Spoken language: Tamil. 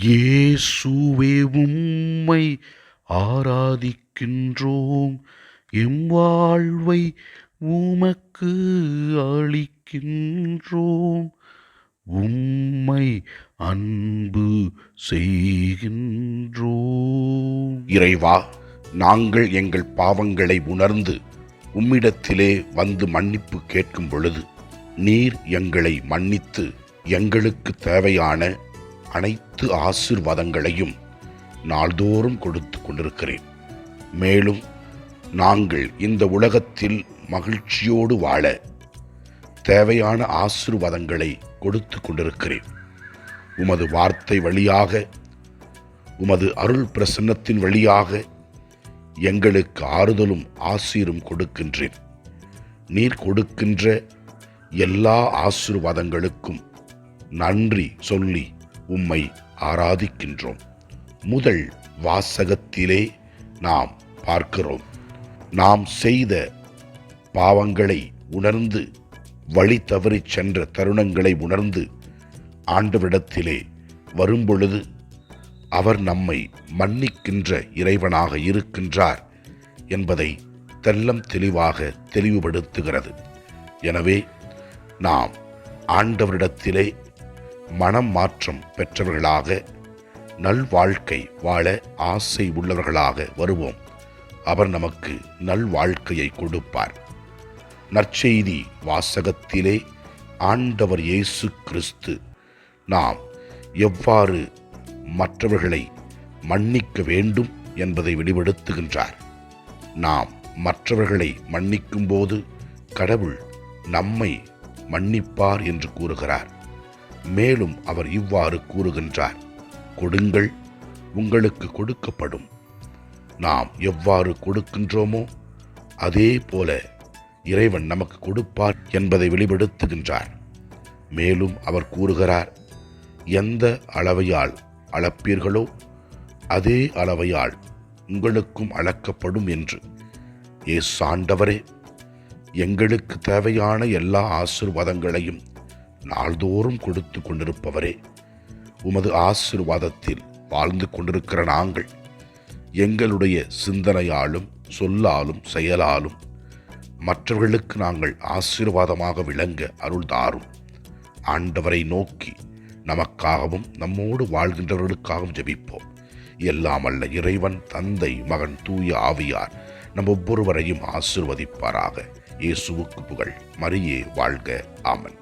இயேசுவே உம்மை ஆராதிக்கின்றோம். எம் வாழ்வை உமக்கு அளிக்கின்றோம். உம்மை அன்பு செய்கின்றோம். இறைவா நாங்கள் எங்கள் பாவங்களை உணர்ந்து உம்மிடத்திலே வந்து மன்னிப்பு கேட்கும் பொழுது நீர் எங்களை மன்னித்து எங்களுக்கு தேவையான அனைத்து ஆசிர்வாதங்களையும் நாள்தோறும் கொடுத்து கொண்டிருக்கிறேன். மேலும் நாங்கள் இந்த உலகத்தில் மகிழ்ச்சியோடு வாழ தேவையான ஆசிர்வாதங்களை கொடுத்து கொண்டிருக்கிறேன். உமது வார்த்தை வழியாக உமது அருள் பிரசன்னத்தின் வழியாக எங்களுக்கு ஆறுதலும் ஆசீரும் கொடுக்கின்றேன். நீர் கொடுக்கின்ற எல்லா ஆசிர்வாதங்களுக்கும் நன்றி சொல்லி உம்மை ஆராதிக்கின்றோம். முதல் வாசகத்திலே நாம் பார்க்கிறோம். நாம் செய்த பாவங்களை உணர்ந்து வழி தவறிச் சென்ற தருணங்களை உணர்ந்து ஆண்டவிடத்திலே வரும்பொழுது அவர் நம்மை மன்னிக்கின்ற இறைவனாக இருக்கின்றார் என்பதை தெல்லம் தெளிவாக தெளிவுபடுத்துகிறது. எனவே நாம் ஆண்டவரிடத்திலே மனம் மாற்றம் பெற்றவர்களாக நல்வாழ்க்கை வாழ ஆசை உள்ளவர்களாக வருவோம். அவர் நமக்கு நல்வாழ்க்கையை கொடுப்பார். நற்செய்தி வாசகத்திலே ஆண்டவர் இயேசு கிறிஸ்து நாம் எவ்வாறு மற்றவர்களை மன்னிக்க வேண்டும் என்பதை வெளிப்படுத்துகின்றார் நாம் மற்றவர்களை மன்னிக்கும்போது கடவுள் நம்மை மன்னிப்பார் என்று கூறுகிறார். மேலும் அவர் இவ்வாறு கூறுகின்றார். கொடுங்கள் உங்களுக்கு கொடுக்கப்படும். நாம் எவ்வாறு கொடுக்கின்றோமோ அதே போல இறைவன் நமக்கு கொடுப்பார் என்பதை வெளிப்படுத்துகின்றார். மேலும் அவர் கூறுகிறார் எந்த அளவையால் அளப்பீர்களோ அதே அளவையால் உங்களுக்கும் அளக்கப்படும் என்று. ஏ சாண்டவரே எங்களுக்கு தேவையான எல்லா ஆசிர்வாதங்களையும் நாள்தோறும் கொடுத்து கொண்டிருப்பவரே உமது ஆசிர்வாதத்தில் வாழ்ந்து கொண்டிருக்கிற நாங்கள் எங்களுடைய சிந்தனையாலும் சொல்லாலும் செயலாலும் மற்றவர்களுக்கு நாங்கள் ஆசீர்வாதமாக விளங்க அருள் தாரும். ஆண்டவரை நோக்கி நமக்காகவும் நம்மோடு வாழ்கின்றவர்களுக்காகவும் ஜெபிப்போம். எல்லாம் அல்ல இறைவன் தந்தை மகன் தூய ஆவியார் நம் ஒவ்வொருவரையும் ஆசிர்வதிப்பாராக. இயேசுவுக்கு புகழ். மரியே வாழ்க. ஆமன்.